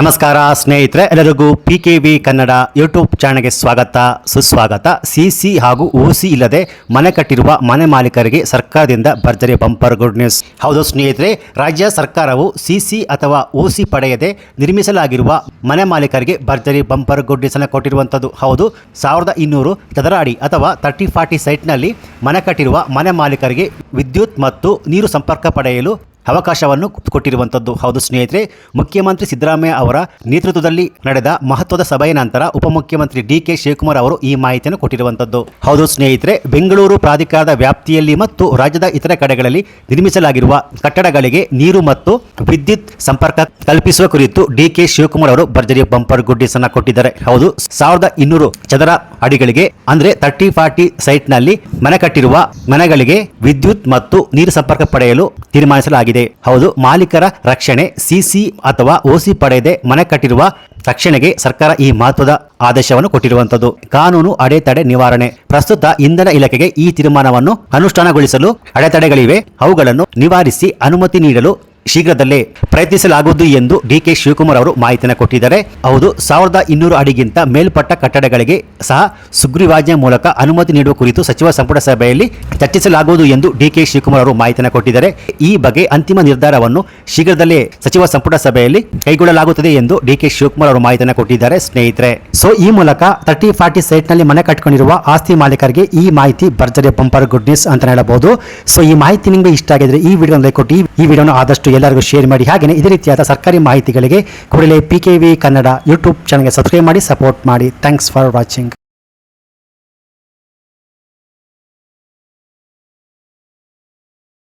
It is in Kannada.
ನಮಸ್ಕಾರ ಸ್ನೇಹಿತರೆ, ಎಲ್ಲರಿಗೂ P K V Kannada YouTube ಚಾನಲ್ಗೆ ಸ್ವಾಗತ, ಸುಸ್ವಾಗತ. ಸಿ ಸಿ ಹಾಗೂ ಓಸಿ ಇಲ್ಲದೆ ಮನೆ ಕಟ್ಟಿರುವ ಮನೆ ಮಾಲೀಕರಿಗೆ ಸರ್ಕಾರದಿಂದ ಭರ್ಜರಿ ಬಂಪರ್ ಗುಡ್ ನ್ಯೂಸ್. ಹೌದು ಸ್ನೇಹಿತರೆ, ರಾಜ್ಯ ಸರ್ಕಾರವು ಸಿ ಸಿ ಅಥವಾ ಓಸಿ ಪಡೆಯದೆ ನಿರ್ಮಿಸಲಾಗಿರುವ ಮನೆ ಮಾಲೀಕರಿಗೆ ಭರ್ಜರಿ ಬಂಪರ್ ಗುಡ್ ನ್ಯೂಸ್ ಅನ್ನು ಕೊಟ್ಟಿರುವಂಥದ್ದು. ಹೌದು, ಸಾವಿರದ ಇನ್ನೂರು ಚದರ ಅಡಿ ಅಥವಾ ತರ್ಟಿ ಫಾರ್ಟಿ ಸೈಟ್ನಲ್ಲಿ ಮನೆ ಕಟ್ಟಿರುವ ಮನೆ ಮಾಲೀಕರಿಗೆ ವಿದ್ಯುತ್ ಮತ್ತು ನೀರು ಸಂಪರ್ಕ ಪಡೆಯಲು ಅವಕಾಶವನ್ನು ಕೊಟ್ಟಿರುವಂಥದ್ದು. ಹೌದು ಸ್ನೇಹಿತರೆ, ಮುಖ್ಯಮಂತ್ರಿ ಸಿದ್ದರಾಮಯ್ಯ ಅವರ ನೇತೃತ್ವದಲ್ಲಿ ನಡೆದ ಮಹತ್ವದ ಸಭೆಯ ನಂತರ ಉಪಮುಖ್ಯಮಂತ್ರಿ ಡಿ ಕೆ ಶಿವಕುಮಾರ್ ಅವರು ಈ ಮಾಹಿತಿಯನ್ನು ಕೊಟ್ಟಿರುವಂಥದ್ದು. ಹೌದು ಸ್ನೇಹಿತರೆ, ಬೆಂಗಳೂರು ಪ್ರಾಧಿಕಾರದ ವ್ಯಾಪ್ತಿಯಲ್ಲಿ ಮತ್ತು ರಾಜ್ಯದ ಇತರ ಕಡೆಗಳಲ್ಲಿ ನಿರ್ಮಿಸಲಾಗಿರುವ ಕಟ್ಟಡಗಳಿಗೆ ನೀರು ಮತ್ತು ವಿದ್ಯುತ್ ಸಂಪರ್ಕ ಕಲ್ಪಿಸುವ ಕುರಿತು ಡಿ ಕೆ ಶಿವಕುಮಾರ್ ಅವರು ಭರ್ಜರಿ ಬಂಪರ್ ಗುಡ್ಡಿಸ್ ಅನ್ನ ಕೊಟ್ಟಿದ್ದಾರೆ. ಹೌದು, ಸಾವಿರದ ಇನ್ನೂರು ಚದರ ಅಡಿಗಳಿಗೆ, ಅಂದ್ರೆ ತರ್ಟಿ ಫಾರ್ಟಿ ಸೈಟ್ನಲ್ಲಿ ಮನೆ ಕಟ್ಟಿರುವ ಮನೆಗಳಿಗೆ ವಿದ್ಯುತ್ ಮತ್ತು ನೀರು ಸಂಪರ್ಕ ಪಡೆಯಲು ತೀರ್ಮಾನಿಸಲಾಗಿದೆ. ಹೌದು, ಮಾಲೀಕರ ರಕ್ಷಣೆ ಸಿಸಿ ಅಥವಾ ಓಸಿ ಪಡೆಯದೆ ಮನೆ ಕಟ್ಟಿರುವ ರಕ್ಷಣೆಗೆ ಸರ್ಕಾರ ಈ ಮಹತ್ವದ ಆದೇಶವನ್ನು ಕೊಟ್ಟಿರುವಂತದ್ದು ಕಾನೂನು ಅಡೆತಡೆ ನಿವಾರಣೆ. ಪ್ರಸ್ತುತ ಇಂಧನ ಇಲಾಖೆಗೆ ಈ ತೀರ್ಮಾನವನ್ನು ಅನುಷ್ಠಾನಗೊಳಿಸಲು ಅಡೆತಡೆಗಳಿವೆ. ಅವುಗಳನ್ನು ನಿವಾರಿಸಿ ಅನುಮತಿ ನೀಡಲು ಶೀಘ್ರದಲ್ಲೇ ಪ್ರಯತ್ನಿಸಲಾಗುವುದು ಎಂದು ಡಿ ಕೆ ಶಿವಕುಮಾರ್ ಅವರು ಮಾಹಿತಿಯನ್ನು ಕೊಟ್ಟಿದ್ದಾರೆ. ಹೌದು, ಸಾವಿರದ ಇನ್ನೂರು ಅಡಿಗಿಂತ ಮೇಲ್ಪಟ್ಟ ಕಟ್ಟಡಗಳಿಗೆ ಸಹ ಸುಗ್ರೀವಾಜ್ಞೆ ಮೂಲಕ ಅನುಮತಿ ನೀಡುವ ಕುರಿತು ಸಚಿವ ಸಂಪುಟ ಸಭೆಯಲ್ಲಿ ಚರ್ಚಿಸಲಾಗುವುದು ಎಂದು ಡಿ ಕೆ ಶಿವಕುಮಾರ್ ಅವರು ಮಾಹಿತಿಯನ್ನು ಕೊಟ್ಟಿದ್ದಾರೆ. ಈ ಬಗ್ಗೆ ಅಂತಿಮ ನಿರ್ಧಾರವನ್ನು ಶೀಘ್ರದಲ್ಲೇ ಸಚಿವ ಸಂಪುಟ ಸಭೆಯಲ್ಲಿ ಕೈಗೊಳ್ಳಲಾಗುತ್ತದೆ ಎಂದು ಡಿ ಕೆ ಶಿವಕುಮಾರ್ ಅವರು ಮಾಹಿತಿಯನ್ನು ಕೊಟ್ಟಿದ್ದಾರೆ. ಸ್ನೇಹಿತರೆ, ಸೊ ಈ ಮೂಲಕ ತರ್ಟಿ ಫಾರ್ಟಿ ಸೈಟ್ನಲ್ಲಿ ಮನೆ ಕಟ್ಕೊಂಡಿರುವ ಆಸ್ತಿ ಮಾಲೀಕರಿಗೆ ಈ ಮಾಹಿತಿ ಭರ್ಜರಿ ಪಂಪರ್ ಗುಡ್ ನ್ಯೂಸ್ ಅಂತ ಹೇಳಬಹುದು. ಸೊ ಈ ಮಾಹಿತಿ ನಿಮಗೆ ಇಷ್ಟ ಆಗಿದ್ರೆ ಈ ವಿಡಿಯೋ ಲೈಕ್ ಕೊಟ್ಟು ಈ ವಿಡಿಯೋನ ಆದಷ್ಟು ಎಲ್ಲರಿಗೂ ಶೇರ್ ಮಾಡಿ. ಹಾಗೆಯೇ ಇದೇ ರೀತಿಯಾದ ಸರ್ಕಾರಿ ಮಾಹಿತಿಗಳಿಗೆ ಕೂಡಲೇ P K V Kannada YouTube ಚಾನಲ್ಗೆ ಸಬ್ಸ್ಕ್ರೈಬ್ ಮಾಡಿ ಸಪೋರ್ಟ್ ಮಾಡಿ. Thanks for watching